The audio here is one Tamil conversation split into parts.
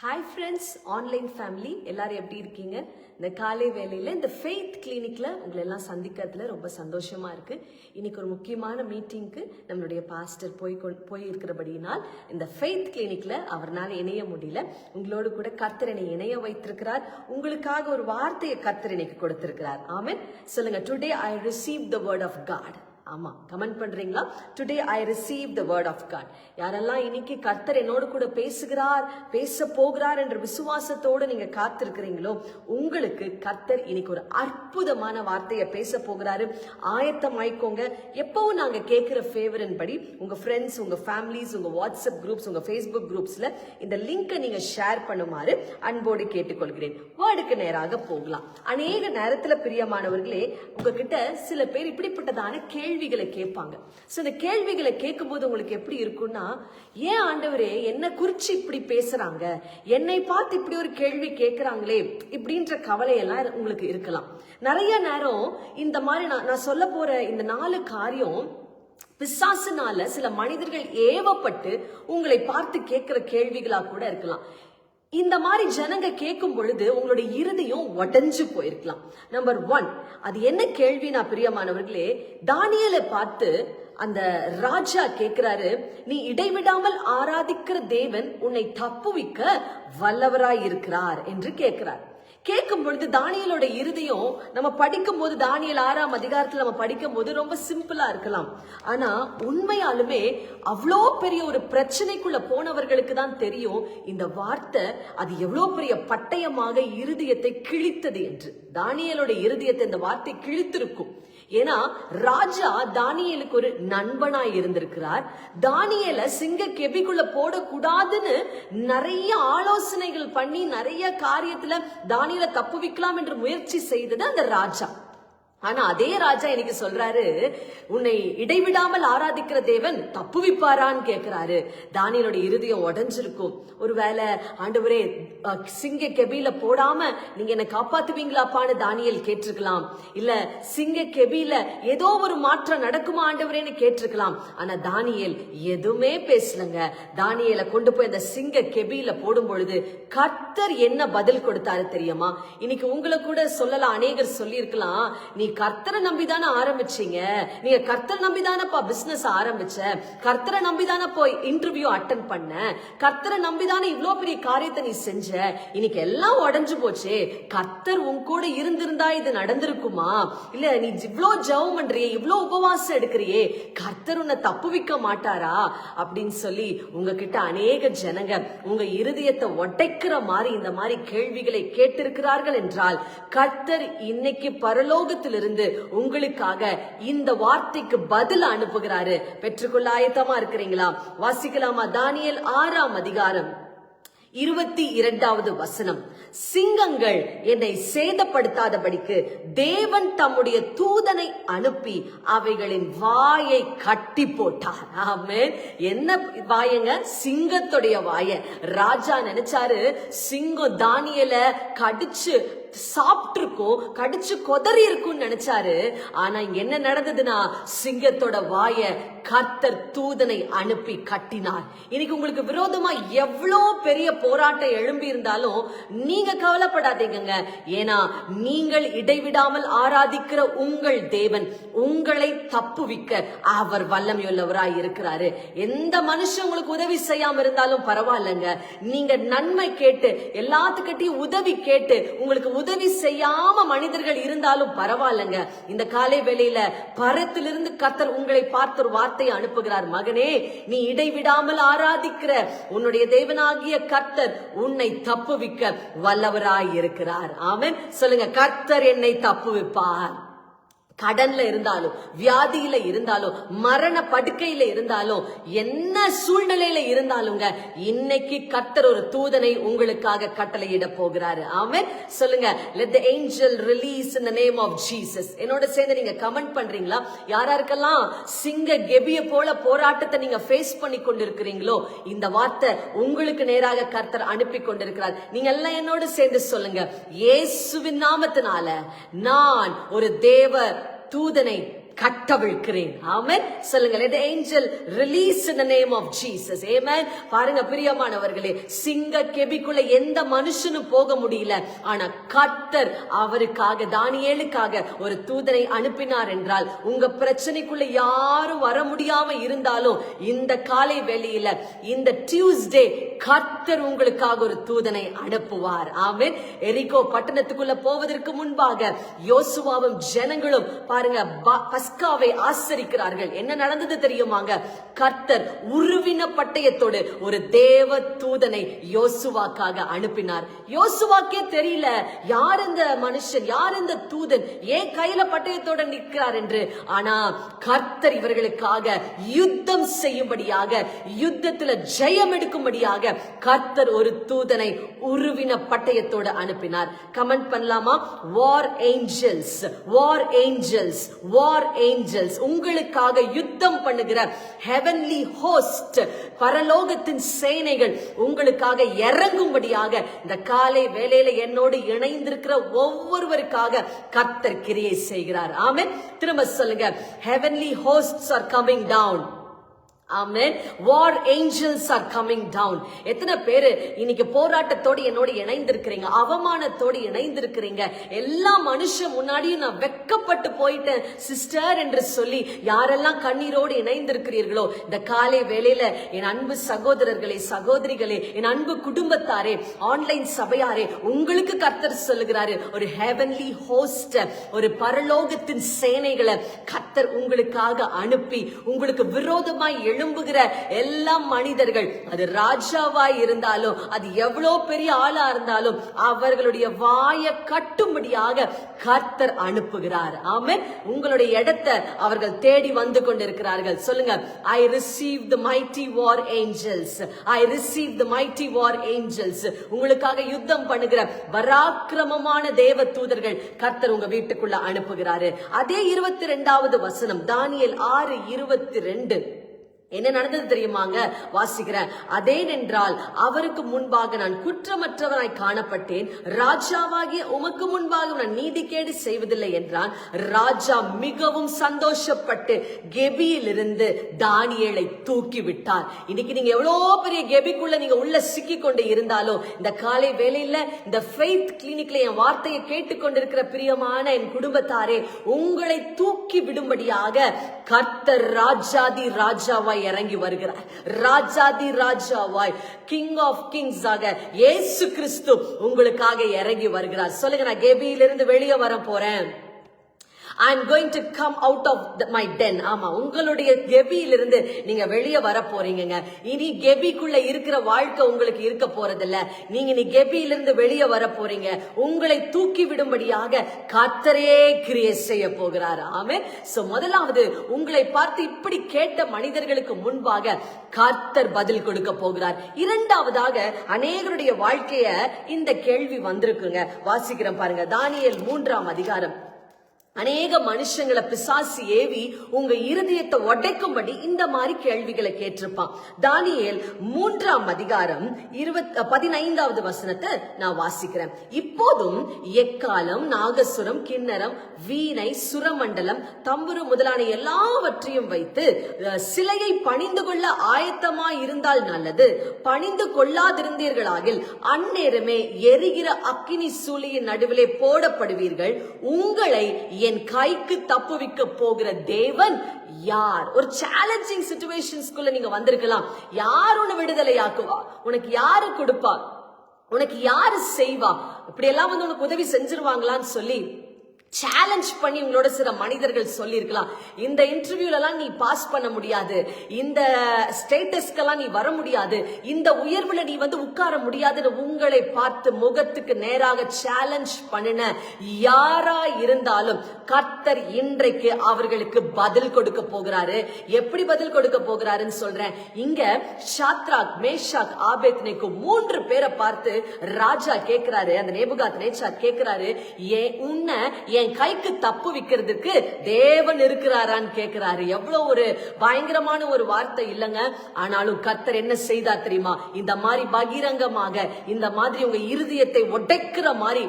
ஹாய் ஃப்ரெண்ட்ஸ் ஆன்லைன் ஃபேமிலி எல்லாரும் எப்படி இருக்கீங்க? இந்த காலை வேலையில் இந்த ஃபெய்த் கிளினிக்கில் உங்களை எல்லாம் சந்திக்கிறதுல ரொம்ப சந்தோஷமாக இருக்குது இன்னைக்கு ஒரு முக்கியமான மீட்டிங்க்கு நம்மளுடைய பாஸ்டர் போய் கொண்- போயிருக்கிறபடியினால் இந்த ஃபெய்த் கிளினிக்கில் அவர்னால் இணைய முடியல. உங்களோடு கூட கத்திரனை இணைய வைத்திருக்கிறார். உங்களுக்காக ஒரு வார்த்தையை கத்திரனைக்கு இன்னைக்கு கொடுத்திருக்கிறார். ஆமென். சொல்லுங்கள் today I receive the word of God ஆமாம் கமெண்ட் பண்ணுறீங்களா today I receive the word of God யாரெல்லாம் இன்னைக்கு கர்த்தர் என்னோடு கூட பேசுகிறார் பேச போகிறார் என்ற விசுவாசத்தோடு நீங்கள் காத்திருக்கிறீங்களோ உங்களுக்கு கர்த்தர் இன்னைக்கு ஒரு அற்புதமான வார்த்தையை பேச போகிறாரு. ஆயத்தம் ஆயிக்கோங்க. எப்பவும் நாங்கள் கேட்குற ஃபேவரின் படி உங்கள் ஃப்ரெண்ட்ஸ் உங்கள் ஃபேமிலிஸ் உங்கள் வாட்ஸ்அப் குரூப்ஸ் உங்கள் ஃபேஸ்புக் குரூப்ஸில் இந்த லிங்கை நீங்கள் ஷேர் பண்ணுமாறு அன்போடு கேட்டுக்கொள்கிறேன். வேர்டுக்கு நேராக போகலாம். அநேக நேரத்தில் பிரியமானவர்களே உங்ககிட்ட சில பேர் இப்படிப்பட்டதான கேள்வி கேள்விகளை கேட்பாங்க. ஸோ இந்த கேள்விகளை கேட்கும்போது உங்களுக்கு எப்படி இருக்கும்னா ஏன் ஆண்டவரே என்ன குறித்து இப்படி பேசுகிறாங்க என்னை பார்த்து இப்படி ஒரு கேள்வி கேட்குறாங்களே இப்படின்ற கவலையெல்லாம் உங்களுக்கு இருக்கலாம். நிறைய நேரம் இந்த மாதிரி நான் நான் சொல்ல போகிற இந்த நாலு காரியம் பிசாசுனால சில மனிதர்கள் ஏவப்பட்டு உங்களை பார்த்து கேட்கிற கேள்விகளாக கூட இருக்கலாம். இந்த மாதிரி ஜனங்க கேட்கும் பொழுது உங்களுடைய இறுதியும் உடைஞ்சு போயிருக்கலாம். நம்பர் ஒன் அது என்ன கேள்வினா பிரியமானவர்களே? தானியலை பார்த்து அந்த ராஜா கேக்குறாரு நீ இடைவிடாமல் ஆராதிக்கிற தேவன் உன்னை தப்புவிக்க வல்லவராய் இருக்கிறார் என்று கேட்கிறார். கேட்கும் பொழுது தானியலோட இருதயம் நம்ம படிக்கும் போது தானியல் ஆறாம் அதிகாரத்துல நம்ம படிக்கும் போது ரொம்ப சிம்பிளா இருக்கலாம். ஆனா உண்மையாலுமே அவ்வளோ பெரிய ஒரு பிரச்சனைக்குள்ள போனவர்களுக்கு தான் தெரியும் இந்த வார்த்தை அது எவ்வளோ பெரிய பட்டயமாக இருதயத்தை கிழித்தது என்று. தானியலோட இருதயத்தை இந்த வார்த்தை கிழித்திருக்கும். ஏன்னா ராஜா தானியலுக்கு ஒரு நண்பனாய் இருந்திருக்கிறார். தானியல சிங்க கெபிக்குள்ள போடக்கூடாதுன்னு நிறைய ஆலோசனைகள் பண்ணி நிறைய காரியத்துல தானிய தப்பு விக்கலாம் என்று முயற்சி செய்தது அந்த ராஜா. ஆனா அதே ராஜா இன்னைக்கு சொல்றாரு உன்னை இடைவிடாமல் ஆராதிக்கிற தேவன் தப்புவிப்பாரான்னு கேக்குறாரு. தானியலோட இருதயம் உடைஞ்சிருக்கும். ஒருவேளை ஆண்டவரே சிங்க கெபியில போடாம நீங்க என்ன காப்பாத்துவீங்களாப்பான்னு தானியல் கேட்டிருக்கலாம். இல்ல சிங்க கெபில ஏதோ ஒரு மாற்றம் நடக்குமா ஆண்டவரேன்னு கேட்டிருக்கலாம். ஆனா தானியல் எதுவுமே பேசலங்க. தானியலை கொண்டு போய் அந்த சிங்க கெபியில போடும் பொழுது கர்த்தர் என்ன பதில் கொடுத்தாரு தெரியுமா? இன்னைக்கு உங்களை கூட சொல்லலாம் அநேகர் சொல்லியிருக்கலாம். நீ கர்த்தரை நம்பிதானே ஆரம்பிச்சீங்க? நீங்க கர்த்தரை நம்பிதானப்பா பிசினஸ் ஆரம்பிச்ச? கர்த்தரை நம்பிதானே போய் இன்டர்வியூ அட்டன் பண்ண? கர்த்தரை நம்பிதானே இவ்வளவு பெரிய காரியத்தை நீ செஞ்ச? இன்னைக்கு எல்லாம் உடஞ்சு போச்சு. கர்த்தர் உன் கூட இருந்திருந்தா இது நடந்திருக்குமா? இல்ல நீ இவ்ளோ ஜவம் பண்றியே இவ்ளோ உபவாசம் எடுக்கிறியே கர்த்தர் உன்னை தப்புவிக்க மாட்டாரா? அப்படின்னு சொல்லி உங்ககிட்ட அநேக ஜனங்க உங்க இருதயத்தை ஒட்டைக்கிற மாதிரி இந்த மாதிரி கேள்விகளை கேட்டிருக்கிறார்கள் என்றால் கர்த்தர் இன்னைக்கு இருந்து உங்களுக்காக இந்த வார்த்தைக்கு பதில் அனுப்புகிறாரு. பெற்றுக்கொள்ள ஆயத்தமா இருக்கிறீங்களா? வாசிக்கலாமா? தானியல் ஆறாம் அதிகாரம். இருபத்தி இரண்டாவது வசனம். சிங்கங்கள் என்னை சேதப்படுத்தாதபடிக்கு தேவன் தம்முடைய தூதனை அனுப்பி அவைகளின் வாயை கட்டி போட்டார். ஆமே என்ன வாயங்க? சிங்கத்துடைய வாய. ராஜா நினைச்சாரு சிங்கம் தானியல கடிச்சு சாப்பிட்டிருக்கும் கடிச்சு கொதறி இருக்கும்னு நினைச்சாரு. ஆனா என்ன நடந்ததுன்னா சிங்கத்தோட வாய கர்த்தர் தூதனை அனுப்பி கட்டினார். இன்னைக்கு உங்களுக்கு விரோதமா எவ்வளோ பெரிய போராட்டம் எழும்பி இருந்தாலும் நீங்க கவலைப்படாதீங்கங்க. ஏன்னா நீங்கள் இடைவிடாமல் ஆராதிக்கிற உங்கள் தேவன் உங்களை தப்புவிக்க அவர் வல்லமையுள்ளவராய் இருக்கிறாரு. எந்த மனுஷன் உங்களுக்கு உதவி செய்யாம இருந்தாலும் பரவாயில்லைங்க. நீங்க நன்மை கேட்டு எல்லாத்துக்கிட்டையும் உதவி கேட்டு உங்களுக்கு உதவி செய்யாம மனிதர்கள் இருந்தாலும் பரவாயில்லைங்க. இந்த காலை வேளையில பரத்திலிருந்து கத்தர் உங்களை பார்த்து ஒரு வார்த்தையை அனுப்புகிறார். மகனே நீ இடைவிடாமல் ஆராதிக்கிற உன்னுடைய தேவனாகிய கர்த்தர் உன்னை தப்புவிக்க வல்லவராய் இருக்கிறார் ஆமென். சொல்லுங்க கர்த்தர் என்னை தப்புவிப்பார். கடன்ல இருந்தாலும் வியாதியில இருந்தாலும் மரண படுக்கையில இருந்தாலும் என்ன சூழ்நிலையில இருந்தாலுங்க இன்னைக்கு கர்த்தர் ஒரு தூதனை உங்களுக்காக கட்டளையிட போகிறாரு. அவன் சொல்லுங்க. Let the angel release in the name of என்னோட சேர்ந்து நீங்க கமெண்ட் பண்றீங்களா? யாராருக்கெல்லாம் சிங்க கெபிய போல போராட்டத்தை நீங்க ஃபேஸ் பண்ணி கொண்டிருக்கிறீங்களோ இந்த வார்த்தை உங்களுக்கு நேராக கர்த்தர் அனுப்பி கொண்டிருக்கிறார். நீங்க எல்லாம் என்னோட சேர்ந்து சொல்லுங்க. இயேசுவின் நாமத்தினால நான் ஒரு தேவர் தூதனை கட்டவிழ்க்கிறேன். ஆமென். சொல்லுங்க let angel release in in the name of பாருங்க பிரியமானவர்களே சிங்க கெபிக்குள்ள எந்த மனுஷனும் போக முடியல. ஆனா கர்த்தர் அவருக்காக தானியேலுக்காக ஒரு தூதனை அனுப்பினார் என்றால் உங்க பிரச்சனைக்குள்ள யாரும் வர முடியாம இருந்தாலும் இந்த காலை வெளியில இந்த டியூஸ்டே கர்த்தர் உங்களுக்காக ஒரு தூதனை அனுப்புவார். ஆமென். எரிகோ பட்டணத்துக்குள்ள போவதற்கு முன்பாக யோசுவாவும் ஜனங்களும் பாருங்க பஸ்காவை ஆசரிக்கிறார்கள். என்ன நடந்தது தெரியுமாங்க? கர்த்தர் உருவின பட்டயத்தோடு ஒரு தேவ தூதனை யோசுவாக்காக அனுப்பினார். யோசுவாக்கே தெரியல யார் இந்த மனுஷன் யார் இந்த தூதன் ஏன் கையில பட்டயத்தோட நிற்கிறார் என்று. ஆனா கர்த்தர் இவர்களுக்காக யுத்தம் செய்யும்படியாக யுத்தத்துல ஜெயம் எடுக்கும்படியாக கர்த்தர் ஒரு தூதனை உருவின பட்டயத்தோடு அனுப்பினார். கமெண்ட் பண்ணலாமா? War angels war angels war angels உங்களுக்காக யுத்தம் பண்ணுகிற ஹெவன்லி ஹோஸ்ட் பரலோகத்தின் சேனைகள் உங்களுக்காக இறங்கும்படியாக இந்த காலை வேலையில என்னோடு இணைந்திருக்கிற ஒவ்வொருவருக்காக கத்தர் கிரியை செய்கிறார். ஆமென். திரும்ப சொல்லுங்க. Heavenly hosts are coming down amen. War angels are coming down எத்தனை பேரு இன்னைக்கு போராட்டத்தோடு என்னோட இணைந்திருக்கிறீங்க? அவமானத்தோடு இணைந்திருக்கிறீங்க? எல்லா மனுஷன் முன்னாடியும் நான் வெக்கப்பட்டு போயிட்டேன் சிஸ்டர் என்று சொல்லி யாரெல்லாம் கண்ணீரோடு இணைந்திருக்கிறீர்களோ இந்த காலை வேளையில என் அன்பு சகோதரர்களே சகோதரிகளே என் அன்பு குடும்பத்தாரே ஆன்லைன் சபையாரே உங்களுக்கு கர்த்தர் சொல்லுகிறாரு ஒரு ஹெவன்லி ஹோஸ்ட் ஒரு பரலோகத்தின் சேனைகளை கர்த்தர் உங்களுக்காக அனுப்பி உங்களுக்கு விரோதமாய் எழும்புகிற எல்லா மனிதர்கள் அது ராஜாவாய் இருந்தாலும் அது எவ்வளோ பெரிய ஆளா இருந்தாலும் அவர்களுடைய வாயை கட்டும்படியாக கர்த்தர் அனுப்புகிறார். ஆமென். உங்களுடைய இடத்தை அவர்கள் தேடி வந்து கொண்டிருக்கிறார்கள். சொல்லுங்க I receive the mighty war angels I receive the mighty war angels உங்களுக்காக யுத்தம் பண்ணுகிற பராக்கிரமமான தேவ தூதர்கள் கர்த்தர் உங்க வீட்டுக்குள்ள அனுப்புகிறாரு. அதே இருபத்தி ரெண்டாவது வசனம் தானியல் ஆறு இருபத்தி ரெண்டு. என்ன நடந்தது தெரியுமாங்க? வாசிக்கிறேன். அதேனென்றால் அவருக்கு முன்பாக நான் குற்றமற்றவனாய் காணப்பட்டேன். ராஜாவாகிய உமக்கு முன்பாக நான் நீதிகேடு செய்வதில்லை என்றான். ராஜா மிகவும் சந்தோஷப்பட்டு கெபியிலிருந்து தானியலை தூக்கி விட்டார் இன்னைக்கு நீங்க எவ்வளவு பெரிய கெபிக்குள்ள நீங்க உள்ள சிக்கி கொண்டு இருந்தாலும் இந்த காலை வேலையில இந்த ஃபெய்த் கிளினிக்ல என் வார்த்தையை கேட்டுக்கொண்டிருக்கிற பிரியமான என் குடும்பத்தாரே உங்களை தூக்கி விடும்படியாக கர்த்தர் ராஜாதி ராஜாவாய் இறங்கி வருகிறார். ராஜாதி ராஜாவாய் கிங் ஆஃப் கிங்ஸ் ஆக ஏசு கிறிஸ்து உங்களுக்காக இறங்கி வருகிறார். சொல்லுங்க நான் கெபியிலிருந்து வெளியே வர போறேன். I am going to come out of my den ஆமா உங்களுடைய கெபியிலிருந்து நீங்க வெளியே வர போறீங்கங்க. இனி கெபிக்குள்ள இருக்கிற வாழ்க்கை உங்களுக்கு இருக்க போறதில்ல. நீங்க இனி கெபியிலிருந்து வெளியே வர போறீங்க. உங்களை தூக்கி விடும்படியாக கத்தரே கிரியேட் செய்ய போகிறார். ஆமே சோ முதலாவது உங்களை பார்த்து இப்படி கேட்ட மனிதர்களுக்கு முன்பாக கர்த்தர் பதில் கொடுக்க போகிறார். இரண்டாவதாக அநேகருடைய வாழ்க்கைய இந்த கேள்வி வந்திருக்குங்க. வாசிக்கிறேன் பாருங்க. தானியல் மூன்றாம் அதிகாரம். அநேக மனுஷங்களை பிசாசு ஏவி உங்க இருதயத்தை உடைக்கும்படி இந்த மாதிரி கேள்விகளை கேட்டிருப்பான். தானியல் மூன்றாம் அதிகாரம் இருபத்தி பதினைந்தாவது வசனத்தை நான் வாசிக்கிறேன். இப்போதும் எக்காலம் நாகசுரம் கிண்ணரம் வீணை சுரமண்டலம் தம்புரு முதலான எல்லாவற்றையும் வைத்து சிலையை பணிந்து கொள்ள ஆயத்தமா இருந்தால் நல்லது. பணிந்து கொள்ளாதிருந்தீர்களாகில் அந்நேரமே எரிகிற அக்கினி சூழியின் நடுவிலே போடப்படுவீர்கள். உங்களை என் கைக்கு தப்புவிக்க போகிற தேவன் யார்? ஒரு சேலஞ்சிங் சுச்சுவேஷன்ஸ்குள்ள நீங்க வந்திருக்கலாம். யார் உன்னை விடுதலையாக்குவா? உனக்கு யாரு கொடுப்பா? உனக்கு யாரு செய்வா? இப்படி எல்லாம் வந்து உனக்கு உதவி செஞ்சிருவாங்களான்னு சொல்லி சேலஞ்ச் பண்ணி உங்களோட சில மனிதர்கள் சொல்லியிருக்கலாம். இந்த இன்டர்வியூல எல்லாம் நீ பாஸ் பண்ண முடியாது. இந்த ஸ்டேட்டஸ்க்கெல்லாம் நீ வர முடியாது. இந்த உயர்வுல நீ வந்து உட்கார முடியாதுன்னு உங்களை பார்த்து முகத்துக்கு நேராக சேலஞ்ச் பண்ணின யாரா இருந்தாலும் கர்த்தர் இன்றைக்கு அவர்களுக்கு பதில் கொடுக்க போகிறாரு. எப்படி பதில் கொடுக்க போகிறாருன்னு சொல்றேன். இங்க ஷாத்ராக் மேஷாக் ஆபேத்னைக்கு மூன்று பேரை பார்த்து ராஜா கேட்கிறாரு அந்த நேபுகாத் நேச்சார் கேட்கிறாரு ஏன் உன்னை என் கைக்கு தப்பு விக்கிறதுக்கு தேவன் இருக்கிறாரான்னு கேட்கிறாரு எவ்வளவு ஒரு பயங்கரமான ஒரு வார்த்தை இல்லைங்க. ஆனாலும் கத்தர் என்ன செய்தா தெரியுமா? இந்த மாதிரி பகிரங்கமாக இந்த மாதிரி உங்க இருதயத்தை உடைக்கிற மாதிரி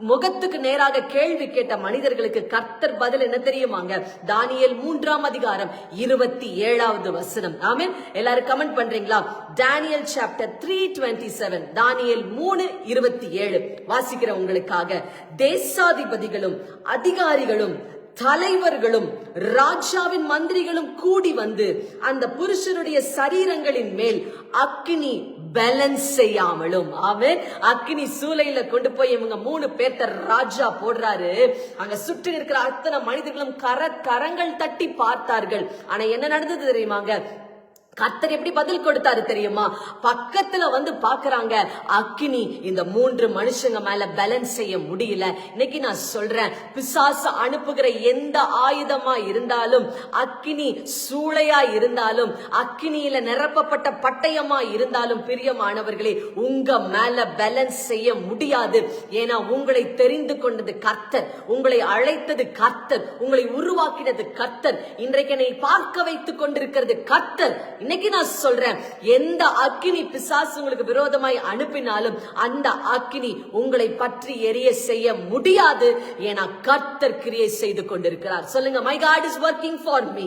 முகத்துக்கு நேராக கேள்வி கேட்ட மனிதர்களுக்கு கர்த்தர் பதில் என்ன தெரியுமாங்க? தானியல் மூன்றாம் அதிகாரம் இருபத்தி ஏழாவது வசனம். ஆமீன்? எல்லாரும் கமெண்ட் பண்றீங்களா? Daniel chapter three twenty seven Daniel மூணு இருபத்தி ஏழு வாசிக்கிற உங்களுக்காக தேசாதிபதிகளும் அதிகாரிகளும் தலைவர்களும் ராஜாவின் மந்திரிகளும் கூடி வந்து அந்த புருஷனுடைய சரீரங்களின் மேல் அக்னி பேலன்ஸ் செய்யாமலும். அவன் அக்னி சூளையில கொண்டு போய் இவங்க மூணு பேர்த்த ராஜா போடுறாரு. அங்க சுற்றி இருக்கிற அத்தனை மனிதர்களும் கர கரங்கள் தட்டி பார்த்தார்கள். ஆனா என்ன நடந்தது தெரியுமாங்க? கர்த்தர் எப்படி பதில் கொடுத்தாரு தெரியுமா? பக்கத்துல வந்து பாக்குறாங்க அக்கினி இந்த மூன்று மனுஷங்க மேல பேலன்ஸ் செய்ய முடியல. இன்னைக்கு நான் சொல்றேன் பிசாசு அனுப்புகிற எந்த ஆயுதமா இருந்தாலும் அக்கினி சூளையா இருந்தாலும் அக்கினியில நிரப்பப்பட்ட பட்டயமா இருந்தாலும் பிரியமானவர்களே உங்க மேல பேலன்ஸ் செய்ய முடியாது. ஏன்னா உங்களை தெரிந்து கொண்டது கர்த்தர் உங்களை அழைத்தது கர்த்தர் உங்களை உருவாக்கினது கர்த்தர். இன்றைக்கு என்னை பார்க்க வைத்துக் கொண்டிருக்கிறது கர்த்தர். இன்னைக்கு நான் சொல்றேன் எந்த அக்கினி பிசாசு உங்களுக்கு விரோதமாய் அனுப்பினாலும் அந்த அக்கினி உங்களை பற்றி எரிய செய்ய முடியாது ஏன்னா கர்த்தர் கிரியை செய்து கொண்டிருக்கிறார். சொல்லுங்க my God is working for me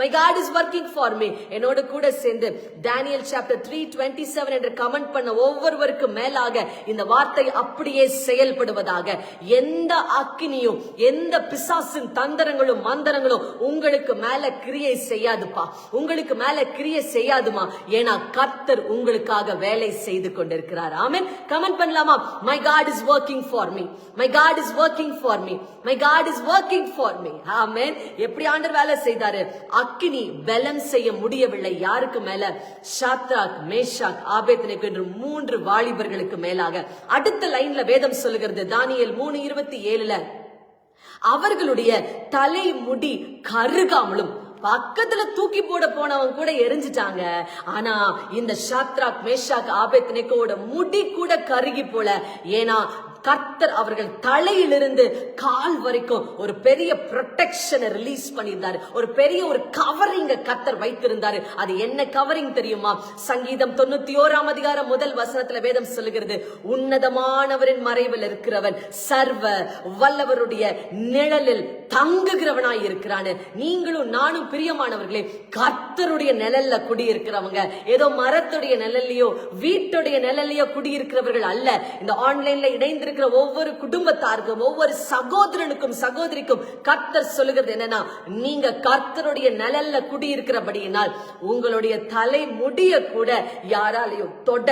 my God is working for me என்னோட கூட சேர்ந்து Daniel chapter three twenty seven என்று கமெண்ட் பண்ண ஒவ்வொருவருக்கும் மேலாக இந்த வார்த்தை அப்படியே செயல்படுவதாக. எந்த அக்கினியும் எந்த பிசாசின் தந்திரங்களும் மந்திரங்களும் உங்களுக்கு மேல கிரியை செய்யாதுப்பா. உங்களுக்கு மேல கிரியை செய்யாதுமா? ஏன்னா கர்த்தர் உங்களுக்காக வேலை செய்து கொண்டிருக்கிறார். ஆமென். கமெண்ட் பண்ணலாமா? My God is working for me my God is working for me my God is working for me ஆமென் எப்படி ஆண்டர் வேலை செய்தாரு? அக்கினி பலம் செய்ய முடியவில்லை. யாருக்கு மேல? ஷாத்ராக் மேஷாக் ஆபேத்னேக்கு என்று மூன்று வாலிபர்களுக்கு மேலாக. அடுத்த லைன்ல வேதம் சொல்லுகிறது. தானியல் மூணு இருபத்தி ஏழுல அவர்களுடைய தலைமுடி கருகாமலும் பக்கத்துல தூக்கி போட போனவன் கூட எரிஞ்சிட்டாங்க. ஆனா இந்த சாத்ராக் மேஷாக் ஆபேத்னேக்கோட முடி கூட கருகி போல. ஏன்னா கர்த்தர் அவர்கள் தலையிலிருந்து கால் வரைக்கும் ஒரு பெரிய ப்ரொடெக்ஷனை ரிலீஸ் பண்ணியிருந்தாரு. ஒரு பெரிய ஒரு கவரிங்க கர்த்தர் வைத்திருந்தாரு. அது என்ன கவரிங் தெரியுமா? சங்கீதம் தொண்ணூத்தி ஓராம் அதிகாரம் முதல் வசனத்துல வேதம் சொல்லுகிறது. உன்னதமானவரின் மறைவில் இருக்கிறவன் சர்வ வல்லவருடைய நிழலில் தங்குகிறவனாய் இருக்கிறான்னு நீங்களும் நானும் பிரியமானவர்களே கர்த்தருடைய நிழல்ல குடியிருக்கிறவங்க. ஏதோ மரத்துடைய நிழல்லையோ வீட்டுடைய நிழல்லையோ குடியிருக்கிறவர்கள் அல்ல. இந்த ஆன்லைன்ல இருக்கிற ஒவ்வொரு குடும்பத்தாருக்கும் ஒவ்வொரு சகோதரனுக்கும் சகோதரிக்கும் கர்த்தர் சொல்லுகிறது என்னன்னா நீங்க கர்த்தருடைய நிழல்ல குடியிருக்கிறபடியினால் உங்களுடைய தலை முடிய கூட யாராலையும் தொட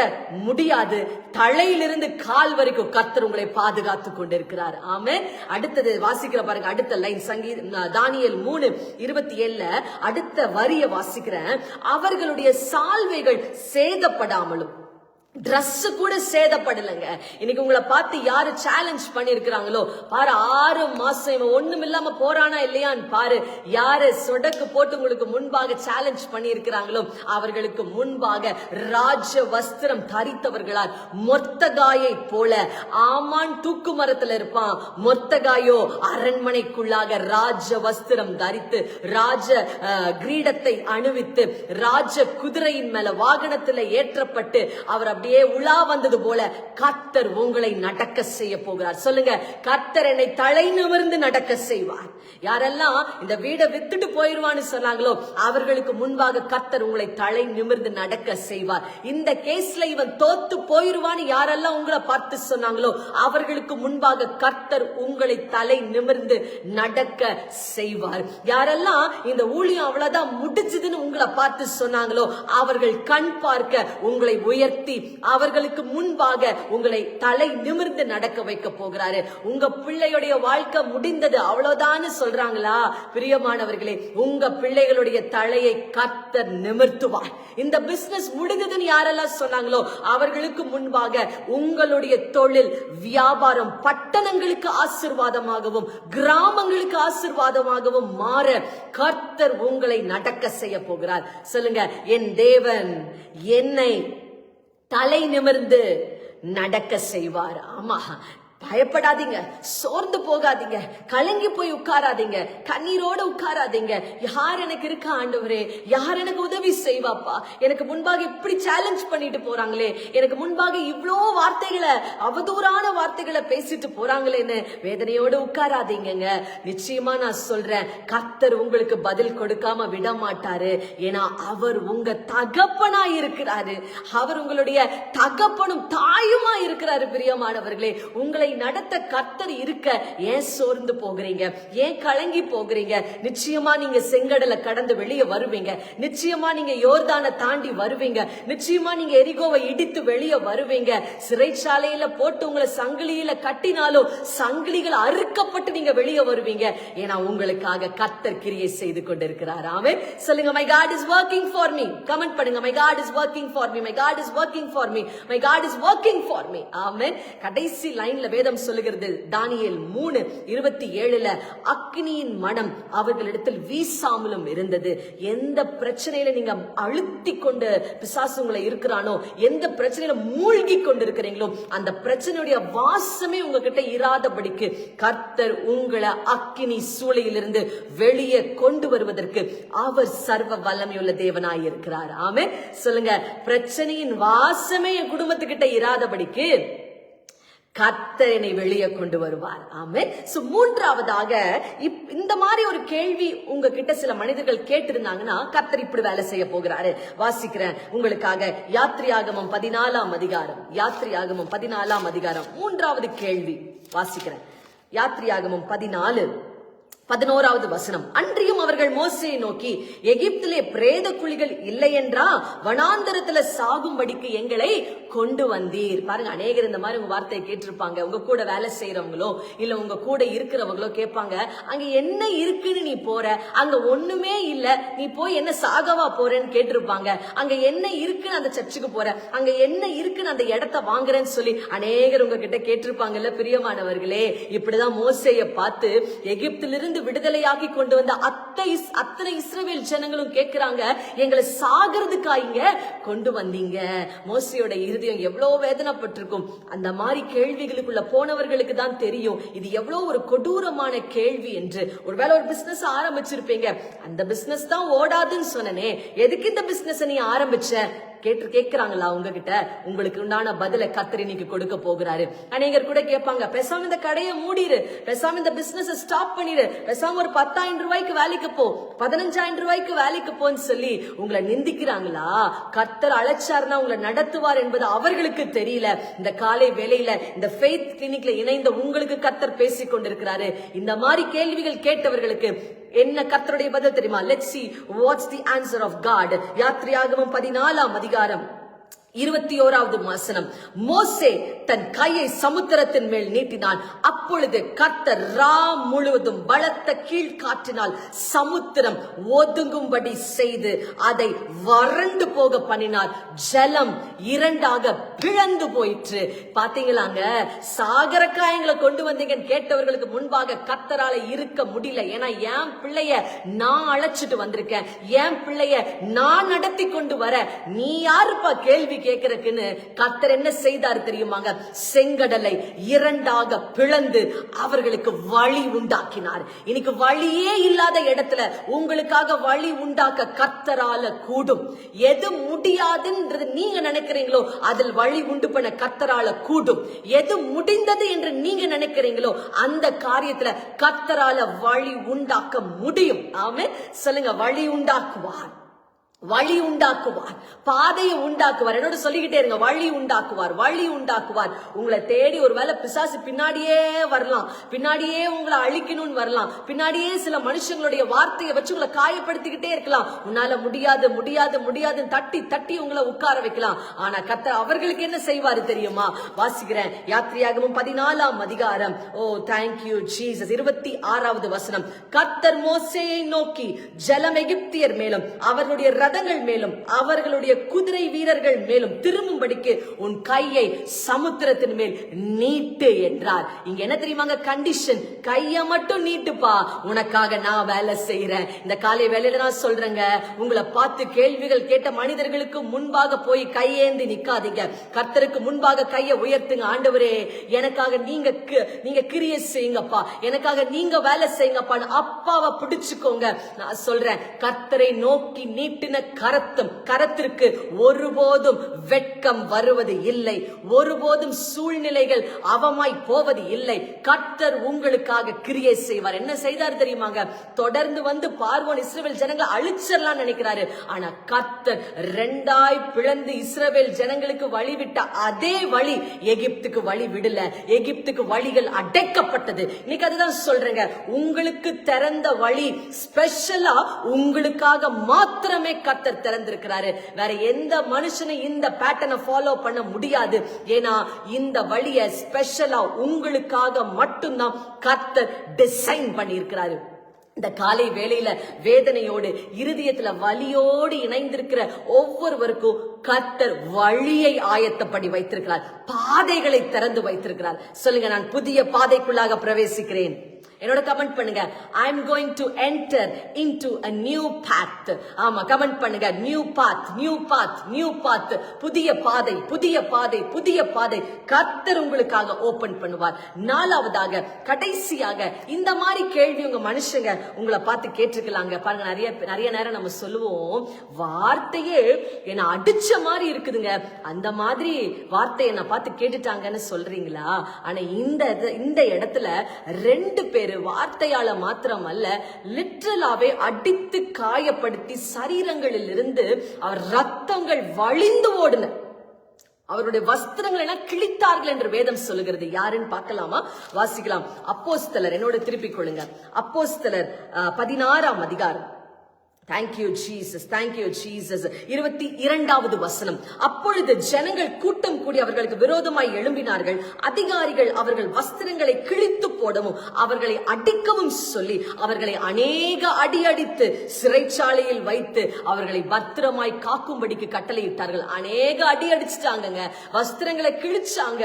முடியாது. தலையிலிருந்து கால் வரைக்கும் கர்த்தர் உங்களை பாதுகாத்து கொண்டிருக்கிறார். ஆமே அடுத்தது வாசிக்கிற பாருங்க அடுத்த லைன் சங்கீத தானியல் மூணு இருபத்தி ஏழுல அடுத்த வரிய வாசிக்கிறேன். அவர்களுடைய சால்வைகள் சேதப்படாமலும் ட்ரெஸ் கூட சேதப்படலைங்க. இன்னைக்கு உங்களை பார்த்து யாரு சேலஞ்ச் பண்ணிருக்கிறாங்களோ பாரு ஆறு மாசம் இவன் ஒண்ணும் இல்லாம போறானா இல்லையான்னு பாரு. யாரு சொடக்கு போட்டு உங்களுக்கு முன்பாக சேலஞ்ச் பண்ணியிருக்கிறாங்களோ அவர்களுக்கு முன்பாக ராஜ வஸ்திரம் தரித்தவர்களால் மொத்தகாயை போல ஆமான் தூக்கு மரத்துல இருப்பான். மொத்தகாயோ அரண்மனைக்குள்ளாக ராஜ வஸ்திரம் தரித்து ராஜ கிரீடத்தை அணிவித்து ராஜ குதிரையின் மேல வாகனத்துல ஏற்றப்பட்டு அவர் அப்படியே உலா வந்தது போல கர்த்தர் உங்களை நடக்க செய்ய போகிறார். சொல்லுங்க கர்த்தர் என்னை தலை நிமிர்ந்து நடக்க செய்வார். யாரெல்லாம் இந்த வீடை வித்துட்டு போயிருவான்னு சொன்னாங்களோ அவர்களுக்கு முன்பாக கர்த்தர் உங்களை தலை நிமிர்ந்து நடக்க செய்வார். இந்த கேஸ்ல இவன் தோத்து போயிருவான்னு யாரெல்லாம் உங்களை பார்த்து சொன்னாங்களோ அவர்களுக்கு முன்பாக கர்த்தர் உங்களை தலை நிமிர்ந்து நடக்க செய்வார். யாரெல்லாம் இந்த ஊழியம் அவ்வளவுதான் முடிஞ்சதுன்னு உங்களை பார்த்து சொன்னாங்களோ அவர்கள் கண் பார்க்க உங்களை உயர்த்தி அவர்களுக்கு முன்பாக உங்களை தலை நிமிர்ந்து நடக்க வைக்க போகிறாரு. உங்க பிள்ளையுடைய வாழ்க்கை முடிந்தது. அவ்வளவுதான்னு சொல்றாங்களா? பிரியமானவர்களே உங்க பிள்ளைகளுடைய தலையை கத்தர் நிமிர்த்துவார். இந்த பிசினஸ் முடிந்ததுன்னு யாரெல்லாம் சொன்னாங்களோ அவர்களுக்கு முன்பாக உங்களுடைய தொழில் வியாபாரம் பட்டணங்களுக்கு ஆசிர்வாதமாகவும் கிராமங்களுக்கு ஆசிர்வாதமாகவும் மாற கர்த்தர் உங்களை நடக்க செய்ய போகிறார். சொல்லுங்க என் தேவன் என்னை தலை நிமிர்ந்து நடக்க செய்வார் ஆமா பயப்படாதீங்க சோர்ந்து போகாதீங்க கலங்கி போய் உட்காராதீங்க கண்ணீரோட உட்காராதீங்க. யார் எனக்கு இருக்க ஆண்டவரே? யார் எனக்கு உதவி செய்வாப்பா? எனக்கு முன்பாக இப்படி சேலஞ்ச் பண்ணிட்டு போறாங்களே. எனக்கு முன்பாக இவ்வளோ வார்த்தைகளை அவதூறான வார்த்தைகளை பேசிட்டு போறாங்களேன்னு வேதனையோட உட்காராதீங்க நிச்சயமா நான் சொல்றேன் கர்த்தர் உங்களுக்கு பதில் கொடுக்காம விட மாட்டாரு ஏன்னா அவர் உங்க தகப்பனா இருக்கிறாரு. அவர் உங்களுடைய தகப்பனும் தாயுமா இருக்கிறாரு பிரியமானவர்களே. உங்களை நடத்த கர்த்தர் இருக்க ஏன் சோர்ந்து போகிறீங்க? ஏன் கலங்கி போகிறீங்க? நிச்சயமா நீங்க செங்கடலை கடந்து வெளியே வருவீங்க. நிச்சயமா நீங்க யோர்தான தாண்டி வருவீங்க. நிச்சயமா நீங்க எரிகோவை இடித்து வெளியே வருவீங்க. சிறைச்சாலையில போட்டு உங்களை சங்கிலியில கட்டினாலும் சங்கிலிகள் அறுக்கப்பட்டு நீங்க வெளியே வருவீங்க. ஏன்னா உங்களுக்காக கர்த்தர் கிரியை செய்து கொண்டிருக்கிறார். ஆமே சொல்லுங்க my God is working for me comment பண்ணுங்க my God is working for me my God is working for me my God is working for me ஆமே கடைசி லைன்ல வேதம் சொல்லுகிறது. தானியல் மூணு இருபத்தி ஏழுல அக்னியின் மனம் அவர்களிடத்தில் வீசாமலும் இருந்தது. எந்த பிரச்சனையில நீங்க அழுத்தி கொண்டு பிசாசு உங்களை இருக்கிறானோ எந்த பிரச்சனையில மூழ்கி கொண்டு இருக்கிறீங்களோ அந்த பிரச்சனையுடைய வாசமே உங்ககிட்ட இராதபடிக்கு கர்த்தர் உங்களை அக்கினி சூளையிலிருந்து வெளியே கொண்டு வருவதற்கு அவர் சர்வ வல்லமையுள்ள தேவனாய் இருக்கிறார் ஆமே சொல்லுங்க. பிரச்சனையின் வாசமே என் குடும்பத்துக்கிட்ட இராதபடிக்கு கத்தரனை வெளியே கொண்டு வருவார். ஆமே சோ மூன்றாவதாக இப்- இந்த மாதிரி ஒரு கேள்வி உங்ககிட்ட சில மனிதர்கள் கேட்டிருந்தாங்கன்னா கத்தர் இப்படி வேலை செய்ய போகிறாரு. வாசிக்கிறேன். உங்களுக்காக யாத்ரியாகமம் பதினாலாம் அதிகாரம். யாத்ரியாகமம் பதினாலாம் அதிகாரம். மூன்றாவது கேள்வி. வாசிக்கிறேன். யாத்ரியாகமம் பதினாலு. பதினோராவது வசனம். அன்றியும் அவர்கள் மோசையை நோக்கி எகிப்திலே பிரேத குழிகள் இல்லை என்றா வனாந்தரத்துல சாகும்படிக்கு எங்களை கொண்டு வந்தீர். பாருங்க அநேகர் இந்த மாதிரி உங்க வார்த்தையை கேட்டிருப்பாங்க. உங்க கூட வேலை செய்யறவங்களோ இல்ல உங்க கூட இருக்கிறவங்களோ கேட்பாங்க அங்க என்ன இருக்குன்னு நீ போற? அங்க ஒண்ணுமே இல்ல. நீ போய் என்ன சாகவா போறேன்னு கேட்டிருப்பாங்க. அங்க என்ன இருக்குன்னு அந்த சர்ச்சுக்கு போற? அங்க என்ன இருக்குன்னு அந்த இடத்த வாங்குறேன்னு சொல்லி அநேகர் உங்ககிட்ட கேட்டிருப்பாங்கல்ல பிரியமானவர்களே. இப்படிதான் மோசைய பார்த்து எகிப்திலிருந்து விடுதலையாக்கி கொண்டு வந்த அத்தை அத்தனை இஸ்ரேல் ஜனங்களும் கேட்கிறாங்க எங்களை சாகிறதுக்காயிங்க கொண்டு வந்தீங்க. மோசியோட இருதயம் எவ்வளவு வேதனைப்பட்டிருக்கும். அந்த மாதிரி கேள்விகளுக்குள்ள போனவர்களுக்கு தான் தெரியும். இது எவ்வளவு ஒரு கொடூரமான கேள்வி என்று. ஒருவேளை ஒரு பிசினஸ் ஆரம்பிச்சிருப்பீங்க. அந்த பிசினஸ் தான் ஓடாதுன்னு சொன்னனே. எதுக்கு இந்த பிசினஸ் நீ ஆரம்பிச்ச? கேட்டு கேட்கிறாங்களா உங்ககிட்ட? உங்களுக்கு உண்டான பதில கத்தர் இன்னைக்கு கொடுக்க போகிறாரு. அநேகர் கூட கேட்பாங்க பெசாம இந்த கடையை மூடிரு. பெசாம இந்த பிசினஸ் ஸ்டாப் பண்ணிடு பெசாம ஒரு பத்தாயிரம் ரூபாய்க்கு வேலைக்கு போ. பதினஞ்சாயிரம் ரூபாய்க்கு வேலைக்கு போன்னு சொல்லி உங்களை நிந்திக்கிறாங்களா? கத்தர் அழைச்சாருன்னா உங்களை நடத்துவார் என்பது அவர்களுக்கு தெரியல. இந்த காலை வேலையில இந்த ஃபெய்த் கிளினிக்ல இணைந்த உங்களுக்கு கத்தர் பேசிக் கொண்டிருக்கிறாரு. இந்த மாதிரி கேள்விகள் கேட்டவர்களுக்கு என்ன கர்த்தருடைய பதில் தெரியுமா? Let see what's the answer of God யாத்ரியாகமம் பதினாலாம் அதிகாரம். இருபத்தி ஓராவது வசனம். மோசே தன் கையை சமுத்திரத்தின் மேல் நீட்டினான். அப்பொழுது கர்த்தர் ரா முழுவதும் பலத்த கீழ்காற்றினால் சமுத்திரம் ஒதுங்கும்படி செய்து அதை வறண்டு போக பண்ணினார். ஜலம் இரண்டாக பிளந்து போயிற்று. பாத்தீங்களாங்க? சாகரக்காயங்களை கொண்டு வந்தீங்கன்னு கேட்டவர்களுக்கு முன்பாக கர்த்தரால இருக்க முடியல. ஏன்னா என் பிள்ளைய நான் அழைச்சிட்டு வந்திருக்கேன். என் பிள்ளைய நான் நடத்தி கொண்டு வர. நீ யாருப்பா கேள்வி கேட்கறதுக்குன்னு கத்தர் என்ன செய்தார் தெரியுமாங்க? செங்கடலை இரண்டாக பிளந்து அவர்களுக்கு வழி உண்டாக்கினார். இன்னைக்கு வழியே இல்லாத இடத்துல உங்களுக்காக வழி உண்டாக்க கத்தரால கூடும். எது முடியாதுன்றது நீங்க நினைக்கிறீங்களோ அதில் வழி உண்டு பண்ண கத்தரால கூடும். எது முடிந்தது என்று நீங்க நினைக்கிறீங்களோ அந்த காரியத்துல கத்தரால வழி உண்டாக்க முடியும். ஆமே சொல்லுங்க வழி உண்டாக்குவார். வழி உண்டாக்குவார். பாதையை உண்டாக்குவார். என்னோட சொல்லிக்கிட்டே இருங்க. வழி உண்டாக்குவார். வழி உண்டாக்குவார். உங்களை தேடி ஒருவேளை பிசாசு பின்னாடியே வரலாம். பின்னாடியே உங்களை அழிக்கணும்னு வரலாம். பின்னாடியே சில மனுஷங்களுடைய வார்த்தையை வச்சு உங்களை காயப்படுத்திக்கிட்டே இருக்கலாம். உன்னால முடியாது முடியாது முடியாதுன்னு தட்டி தட்டி உங்களை உட்கார வைக்கலாம். ஆனா கத்த அவர்களுக்கு என்ன செய்வாரு தெரியுமா? வாசிக்கிறேன். யாத்திரையாகவும் பதினாலாம் அதிகாரம். ஓ தேங்க்யூ ஜீசஸ் இருபத்தி ஆறாவது வசனம். கத்தர் மோசையை நோக்கி ஜலம் எகிப்தியர் மேலும் அவர்களுடைய ரதங்கள் மேலும் அவர்களுடைய குதிரை வீரர்கள் மேலும் திரும்பும்படிக்கு உன் கையை சமுத்திரத்தின் மேல் நீட்டு என்றார். இங்க என்ன தெரியுமாங்க கண்டிஷன் கைய மட்டும் நீட்டுப்பா. உனக்காக நான் வேலை செய்யறேன் இந்த காலை வேலையில நான் சொல்றேங்க. உங்களை பார்த்து கேள்விகள் கேட்ட மனிதர்களுக்கு முன்பாக போய் கையேந்தி நிக்காதீங்க. கர்த்தருக்கு முன்பாக கையை உயர்த்துங்க ஆண்டவரே. எனக்காக நீங்க நீங்க கிரியை செய்யுங்கப்பா. எனக்காக நீங்க வேலை செய்யுங்கப்பான்னு அப்பாவை பிடிச்சுக்கோங்க. நான் சொல்றேன் கர்த்தரை நோக்கி நீட்டின கரத்தும் கரத்திற்கு ஒருபோதும் வெட்கம் வருவது இல்லை. ஒருபோதும் சூழ்நிலைகள் அவமாய் போவது இல்லை. கர்த்தர் உங்களுக்காக கிரியை செய்வார். என்ன செய்தார் தெரியுமாங்க? தொடர்ந்து வந்து பார்வோன் இஸ்ரேல் ஜனங்களை அழிச்சிடலாம் நினைக்கிறாரு. ஆனா கர்த்தர் ரெண்டாய் பிளந்து இஸ்ரேல் ஜனங்களுக்கு வழிவிட்ட அதே வழி எகிப்துக்கு வழி விடல. எகிப்துக்கு வழிகள் அடைக்கப்பட்டது. இன்னைக்கு அதுதான் சொல்றேங்க. உங்களுக்கு திறந்த வழி ஸ்பெஷலா உங்களுக்காக மாத்திரமே கத்தர் திறந்திருக்கிறாரு. வேற எந்த மனுஷனும் இந்த பேட்டர்னை ஃபாலோ பண்ண முடியாது. ஏன்னா இந்த வழியை ஸ்பெஷலா உங்களுக்காக மட்டும்தான் கத்தர் டிசைன் பண்ணியிருக்கிறாரு. இந்த காலை வேளையில வேதனையோடு இருதயத்துல வலியோடு இணைந்திருக்கிற ஒவ்வொருவருக்கும் கத்தர் வழியை ஆயத்தப்படி வைத்திருக்கிறார். பாதைகளை திறந்து வைத்திருக்கிறார். சொல்லுங்க நான் புதிய பாதைக்குள்ளாக பிரவேசிக்கிறேன். என்னோட கமெண்ட் பண்ணுங்க. I am going to enter into a new path ஆமா கமெண்ட் பண்ணுங்க. New path new path new path புதிய பாதை புதிய பாதை புதிய பாதை. கர்த்தர் உங்களுக்காக ஓபன் பண்ணுவார். நாலாவதாக கடைசியாக இந்த மாதிரி கேள்வி உங்க மனுஷங்க உங்களை பார்த்து கேட்டிருக்கலாங்க. பாருங்க நிறைய நிறைய நேரம் நம்ம சொல்லுவோம். வார்த்தையே என்ன அடிச்ச மாதிரி இருக்குதுங்க. அந்த மாதிரி வார்த்தையை நான் பார்த்து கேட்டுட்டாங்கன்னு சொல்றீங்களா? ஆனா இந்த இது- இந்த இடத்துல ரெண்டு பேர் வார்த்தையால மாத்திரம் அல்ல லிட்ரலாவே அடித்து காயப்படுத்தி சரீரங்களில் இருந்து அவர் ரத்தங்கள் வழிந்து ஓடுன. அவருடைய வஸ்திரங்கள் எல்லாம் கிழித்தார்கள் என்று வேதம் சொல்லுகிறது. யாருன்னு பார்க்கலாமா? வாசிக்கலாம். அப்போஸ்தலர் என்னோட திருப்பிக் கொள்ளுங்க. அப்போஸ்தலர் பதினாறாம் அதிகாரம். தேங்க்யூ ஜீசஸ் தேங்க்யூ ஜீசஸ் இருபத்தி இரண்டாவது வசனம். அப்பொழுது ஜனங்கள் கூட்டம் கூடி அவர்களுக்கு விரோதமாய் எழும்பினார்கள். அதிகாரிகள் அவர்கள் வஸ்திரங்களை கிழித்து போடவும் அவர்களை அடிக்கவும் சொல்லி அவர்களை அநேக அடி அடித்து சிறைச்சாலையில் வைத்து அவர்களை பத்திரமாய் காக்கும்படிக்கு கட்டளையிட்டார்கள். அநேக அடி அடிச்சிட்டாங்க வஸ்திரங்களை கிழிச்சாங்க.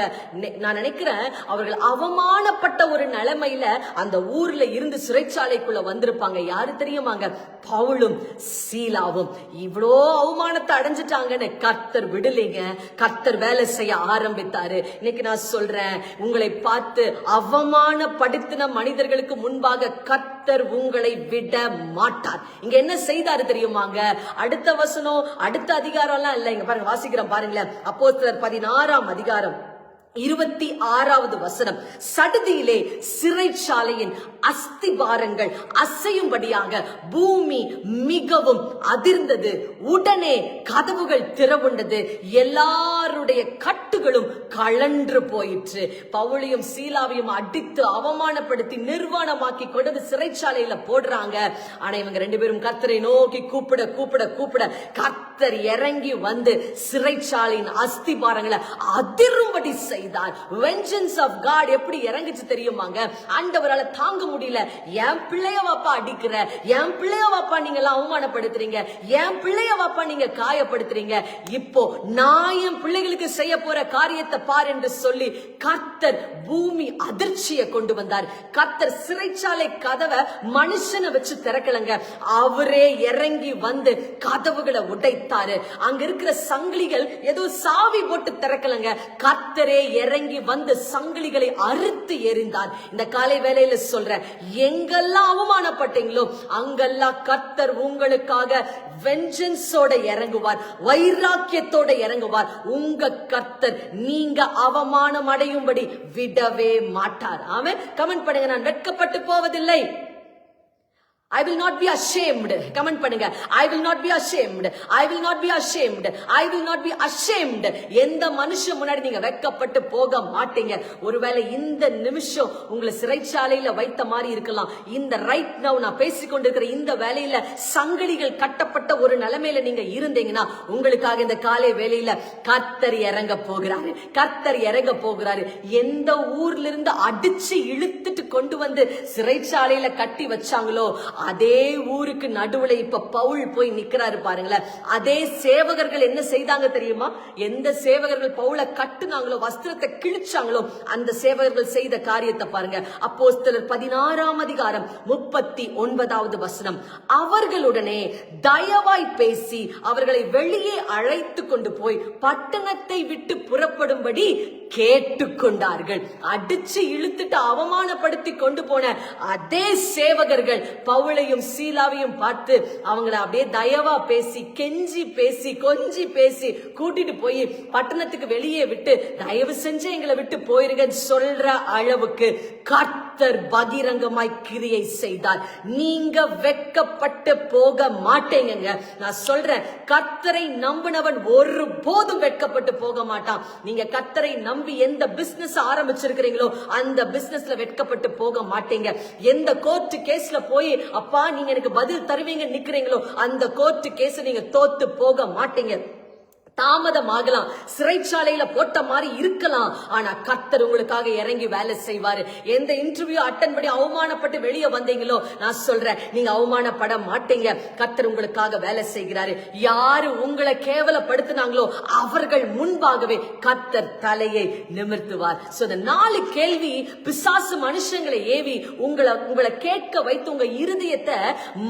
நான் நினைக்கிறேன் அவர்கள் அவமானப்பட்ட ஒரு நிலைமையில அந்த ஊர்ல இருந்து சிறைச்சாலைக்குள்ள வந்திருப்பாங்க. யாரு தெரியுமாங்க? பவுலும் சீலாவும் இவ்வளோ அவமானத்தை அடைஞ்சிட்டாங்கன்னு கர்த்தர் விடலைங்க. கர்த்தர் வேலை செய்ய ஆரம்பித்தாரு. இன்னைக்கு நான் சொல்றேன் உங்களை பார்த்து அவமானப்படுத்தின மனிதர்களுக்கு முன்பாக கர்த்தர் உங்களை விட மாட்டார். இங்க என்ன செய்தாரு தெரியுமாங்க? அடுத்த வசனம் அடுத்த அதிகாரம்லாம் இல்ல. இங்க பாருங்க வாசிக்கிறோம் பாருங்களேன். அப்போ பதினாறாம் அதிகாரம். இருபத்தி ஆறாவது வசனம். சடுதியிலே சிறைச்சாலையின் அஸ்திபாரங்கள் அசையும்படியாக பூமி மிகவும் அதிர்ந்தது. உடனே கதவுகள் திறவுண்டது. எல்லாருடைய கட்டுகளும் கழன்று போயிற்று. பவுளியும் சீலாவையும் அடித்து அவமானப்படுத்தி நிர்வாணமாக்கி கொண்டு சிறைச்சாலையில போடுறாங்க. ஆனா இவங்க ரெண்டு பேரும் கத்தரை நோக்கி கூப்பிட கூப்பிட கூப்பிட கத்தர் இறங்கி வந்து சிறைச்சாலையின் அஸ்திபாரங்களை அதிரும்படி செய்தார் வெஞ்சன்ஸ் ஆஃப் காட் எப்படி இறங்குச்சு தெரியுமாங்க? ஆண்டவரால தாங்க முடியல. என் பிள்ளைய வாப்பா அடிக்கிற என் பிள்ளைய வாப்பா நீங்க எல்லாம் அவமானப்படுத்துறீங்க. என் பிள்ளைய வாப்பா நீங்க காயப்படுத்துறீங்க. இப்போ நான் என் பிள்ளைகளுக்கு செய்ய போற காரியத்தை பார் என்று சொல்லி கர்த்தர் பூமி அதிர்ச்சியை கொண்டு வந்தார். கர்த்தர் சிறைச்சாலை கதவை மனுஷனை வச்சு திறக்கலங்க. அவரே இறங்கி வந்து கதவுகளை உடைத்தாரு. அங்க இருக்கிற சங்கிலிகள் ஏதோ சாவி போட்டு திறக்கலங்க. கர்த்தரே இறங்கி வந்து சங்கிலிகளை அறுத்து எறிந்தார் இந்த காலை வேலையில சொல்றேன் எங்கெல்லாம் அவமானப்பட்டீங்களோ அங்கெல்லாம் கர்த்தர் உங்களுக்காக வெஞ்சன்ஸோட இறங்குவார் வைராக்கியத்தோட இறங்குவார். உங்க கர்த்தர் நீங்க அவமானம் அடையும்படி விடவே மாட்டார். ஆமே கமெண்ட் பண்ணுங்க நான் வெட்கப்பட்டு போவதில்லை. I will not be ashamed comment பண்ணுங்க. I will not be ashamed I will not be ashamed I will not be ashamed எந்த மனுஷன் முன்னாடி நீங்க வெட்கப்பட்டு போக மாட்டீங்க? ஒருவேளை இந்த நிமிஷம் உங்களை சிறைச்சாலையில வைத்த மாதிரி இருக்கலாம். இந்த ரைட் நவ் நான் பேசிக்கொண்டிருக்கிற இந்த வேலையில சங்கடிகள் கட்டப்பட்ட ஒரு நிலைமையில நீங்க இருந்தீங்கன்னா உங்களுக்காக இந்த காலை வேலையில கர்த்தர் இறங்க போகிறாரு. கர்த்தர் இறங்க போகிறாரு. எந்த ஊர்ல இருந்து அடிச்சு இழுத்துட்டு கொண்டு வந்து சிறைச்சாலையில கட்டி வச்சாங்களோ அதே ஊருக்கு நடுவுல இப்ப பவுல் போய் நிக்கிறாரு பாருங்களேன். அதே சேவகர்கள் என்ன செய்தாங்க தெரியுமா? எந்த சேவகர்கள் பவுல கட்டுனாங்களோ வஸ்திரத்தை கிழிச்சாங்களோ அந்த சேவகர்கள் செய்த காரியத்தை பாருங்க. அப்போஸ்தலர் பதினாறாம் அதிகாரம் முப்பத்தி ஒன்பதாவது வசனம். அவர்களுடனே தயவாய் பேசி அவர்களை வெளியே அழைத்து கொண்டு போய் பட்டணத்தை விட்டு புறப்படும்படி கேட்டுக்கொண்டார்கள். அடிச்சு இழுத்துட்டு அவமானப்படுத்தி கொண்டு போன அதே சேவகர்கள் பவுல் பவுளையும் சீலாவையும் பார்த்து அவங்கள அப்படியே தயவா பேசி கெஞ்சி பேசி கொஞ்சி பேசி கூட்டிட்டு போய் பட்டணத்துக்கு வெளியே விட்டு தயவு செஞ்சு எங்களை விட்டு போயிருங்க சொல்ற அளவுக்கு கர்த்தர் பகிரங்கமாய் கிரியை செய்தார். நீங்க வெட்கப்பட்டு போக மாட்டேங்க நான் சொல்றேன் கர்த்தரை நம்பினவன் ஒரு போதும் வெட்கப்பட்டு போக மாட்டான். நீங்க கர்த்தரை நம்பி எந்த பிசினஸ் ஆரம்பிச்சிருக்கிறீங்களோ அந்த பிசினஸ்ல வெட்கப்பட்டு போக மாட்டீங்க. எந்த கோர்ட் கேஸ்ல போய் அப்பா நீங்க எனக்கு பதில் தருவீங்க நிக்கிறீங்களோ அந்த கோர்ட் கேஸ் நீங்க தோத்து போக மாட்டீங்க. தாமதம் ஆகலாம் சிறைச்சாலையில போட்ட மாதிரி இருக்கலாம். ஆனா கர்த்தர் உங்களுக்காக இறங்கி வேலை செய்வாரு. எந்த இன்டர்வியூ அட்டன் பண்ணி அவமானப்பட்டு வெளியே வந்தீங்களோ நான் சொல்றேன் நீங்க அவமானப்பட மாட்டீங்க. கர்த்தர் உங்களுக்காக வேலை செய்கிறாரு. யாரு உங்களை கேவலப்படுத்தினாங்களோ அவர்கள் முன்பாகவே கர்த்தர் தலையை நிமிர்த்துவார். சோ இந்த நாலு கேள்வி பிசாசு மனுஷங்களை ஏவி உங்களை உங்களை கேட்க வைத்து உங்க இருதயத்தை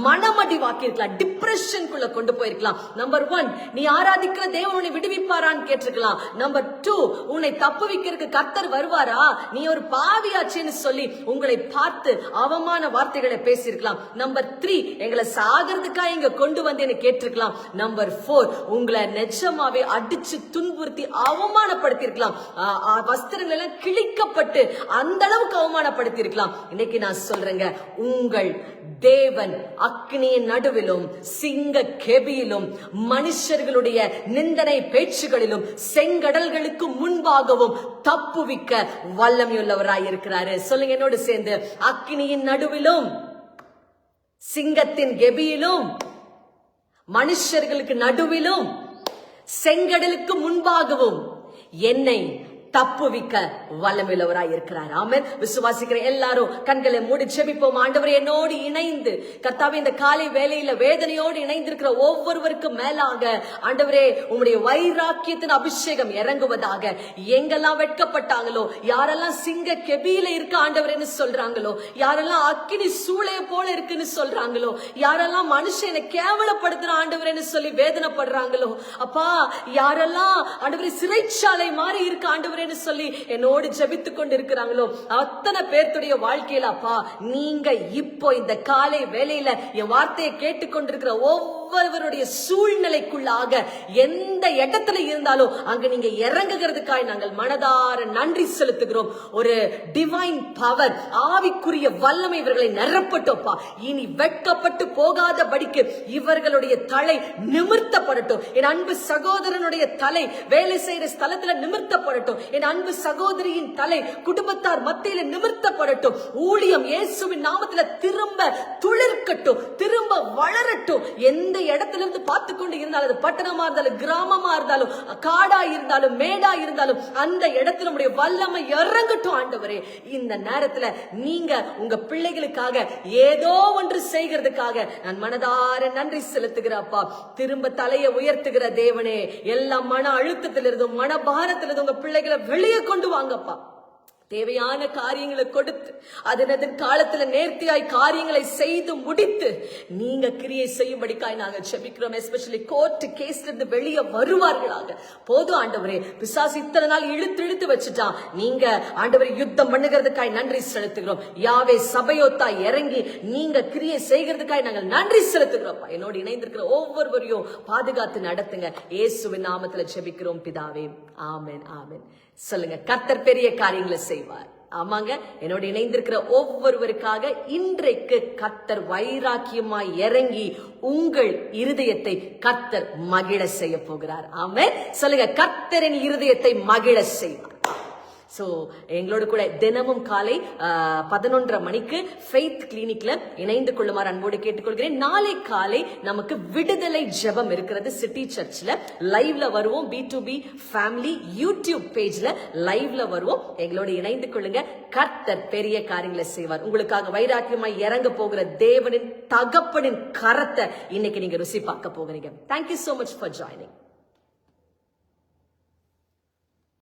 மனமடிவாக்கி இருக்கலாம் டிப்ரெஷனுக்குள்ள கொண்டு போயிருக்கலாம். நம்பர் ஒன் நீ ஆராதிக்கிற தேவ அவனை விடுவிப்பாரான்னு கேட்டிருக்கலாம். நம்பர் டூ உன்னை தப்பு வைக்கிறதுக்கு கத்தர் வருவாரா? நீ ஒரு பாவியாச்சேன்னு சொல்லி உங்களை பார்த்து அவமான வார்த்தைகளை பேசியிருக்கலாம். நம்பர் த்ரீ எங்களை சாகிறதுக்கா இங்க கொண்டு வந்தேன்னு கேட்டிருக்கலாம். நம்பர் போர் உங்களை நிஜமாவே அடிச்சு துன்புறுத்தி அவமானப்படுத்தியிருக்கலாம். வஸ்திரங்கள் எல்லாம் கிழிக்கப்பட்டு அந்த அளவுக்கு அவமானப்படுத்தி இருக்கலாம் இன்னைக்கு நான் சொல்றேங்க உங்கள் தேவன் அக்னியின் நடுவிலும் சிங்க கெபியிலும் மனுஷர்களுடைய நிந்த நிந்தனை பேச்சுகளிலும் செங்கடல்களுக்கு முன்பாகவும் தப்புவிக்க வல்லமையுள்ளவராய் இருக்கிறாரு சொல்லுங்க என்னோடு சேர்ந்து. அக்னியின் நடுவிலும் சிங்கத்தின் கெபியிலும் மனுஷர்களுக்கு நடுவிலும் செங்கடலுக்கு முன்பாகவும் என்னை தப்புவிக்க வல்லமில்லவராய் இருக்கிறார் ஆமென். விசுவாசிக்கிற எல்லாரும் கண்களை மூடி செபிப்போம் ஆண்டவர் என்னோடு இணைந்து கர்த்தாவே இந்த காலை வேலையில வேதனையோடு இணைந்திருக்கிற ஒவ்வொருவருக்கும் மேலாக ஆண்டவரே உங்களுடைய வைராக்கியத்தின் அபிஷேகம் இறங்குவதாக எங்கெல்லாம் வெட்கப்பட்டாங்களோ யாரெல்லாம் சிங்க கெபியில இருக்க ஆண்டவரேன்னு சொல்றாங்களோ யாரெல்லாம் அக்கினி சூளைய போல இருக்குன்னு சொல்றாங்களோ யாரெல்லாம் மனுஷனை கேவலப்படுத்துற ஆண்டவரேன்னு சொல்லி வேதனைப்படுறாங்களோ அப்பா யாரெல்லாம் ஆண்டவரே சிறைச்சாலை மாதிரி இருக்க ஆண்டவரேன்னு சொல்லி என்னோடு ஜெபித்து கொண்டு இருக்கிறாங்களோ அத்தனை பேர்த்துடைய வாழ்க்கையில அப்பா நீங்க இப்போ இந்த காலை வேலையில என் வார்த்தையை கேட்டுக்கொண்டிருக்கிற ஒவ்வொருவருடைய சூழ்நிலைக்குள்ளாக எந்த இடத்துல இருந்தாலும் அங்க நீங்க இறங்குகிறதுக்காய் நாங்கள் மனதார நன்றி செலுத்துகிறோம். ஒரு டிவைன் பவர் ஆவிக்குரிய வல்லமை இவர்களை நிரப்பட்டோப்பா இனி வெட்கப்பட்டு போகாத படிக்கு இவர்களுடைய தலை நிமிர்த்தப்படட்டும். என் அன்பு சகோதரனுடைய தலை வேலை செய்யற ஸ்தலத்துல நிமிர்த்தப்படட்டும். என் அன்பு சகோதரியின் தலை குடும்பத்தார் மத்தியில நிமிர்த்தப்படட்டும். ஊழியம் இயேசுவின் நாமத்துல திரும்ப துளிர்க்கட்டும் திரும்ப வளரட்டும். எந்த இடத்துல இருந்து பார்த்து கொண்டு இருந்தாலும் அது பட்டணமா இருந்தாலும் கிராமமா இருந்தாலும் காடா இருந்தாலும் மேடா இருந்தாலும் அந்த இடத்துல நம்முடைய வல்லமை இறங்கட்டும் ஆண்டவரே. இந்த நேரத்துல நீங்க உங்க பிள்ளைகளுக்காக ஏதோ ஒன்று செய்கிறதுக்காக நான் மனதார நன்றி செலுத்துகிறப்பா திரும்ப தலையை உயர்த்துகிற தேவனே எல்லா மன அழுத்தத்திலிருந்தும் மன பாரத்திலிருந்து உங்க பிள்ளைகளை வெளியே கொண்டு வாங்கப்பா. தேவையான காரியங்களை கொடுத்து அதன் அதன் காலத்துல நேர்த்தியாய் காரியங்களை செய்து முடித்து நீங்க கிரியை செய்யும்படிக்காய் நாங்க செபிக்கிறோம். எஸ்பெஷலி கோர்ட் கேஸ்ல இருந்து வெளியே வருவார்களாக. போதும் ஆண்டவரே பிசாசு இத்தனை நாள் இழுத்து இழுத்து வச்சுட்டான் நீங்க ஆண்டவரை யுத்தம் பண்ணுகிறதுக்காய் நன்றி செலுத்துகிறோம். யாவே சபையோத்தா இறங்கி நீங்க கிரியை செய்கிறதுக்காய் நாங்கள் நன்றி செலுத்துகிறோம். என்னோடு இணைந்திருக்கிற ஒவ்வொருவரையும் பாதுகாத்து நடத்துங்க. இயேசுவின் நாமத்துல செபிக்கிறோம் பிதாவே. ஆமேன் ஆமேன். சொல்லுங்க கத்தர் பெரிய காரியங்களை செய்ய செய்வார். ஆமாங்க என்னோட இணைந்திருக்கிற ஒவ்வொருவருக்காக இன்றைக்கு கத்தர் வைராக்கியமாய் இறங்கி உங்கள் இருதயத்தை கத்தர் மகிழ செய்ய போகிறார். ஆமே சொல்லுங்க கத்தரின் இருதயத்தை மகிழ செய்வார். ஸோ எங்களோட கூட தினமும் காலை பதினொன்றரை மணிக்கு ஃபெய்த் கிளினிக்ல இணைந்து கொள்ளுமாறு அன்போடு கேட்டுக்கொள்கிறேன். நாளை காலை நமக்கு விடுதலை ஜெபம் இருக்கிறது சிட்டி சர்ச்ல லைவ்ல வருவோம். B to B family YouTube பேஜ்ல லைவ்ல வருவோம். எங்களோட இணைந்து கொள்ளுங்க. கர்த்தர் பெரிய காரியங்களை செய்வார். உங்களுக்காக வைராக்கியமாய் இறங்க போகிற தேவனின் தகப்பனின் கரத்தை இன்னைக்கு நீங்க ருசி பார்க்க போகிறீங்க. Thank you so much for joining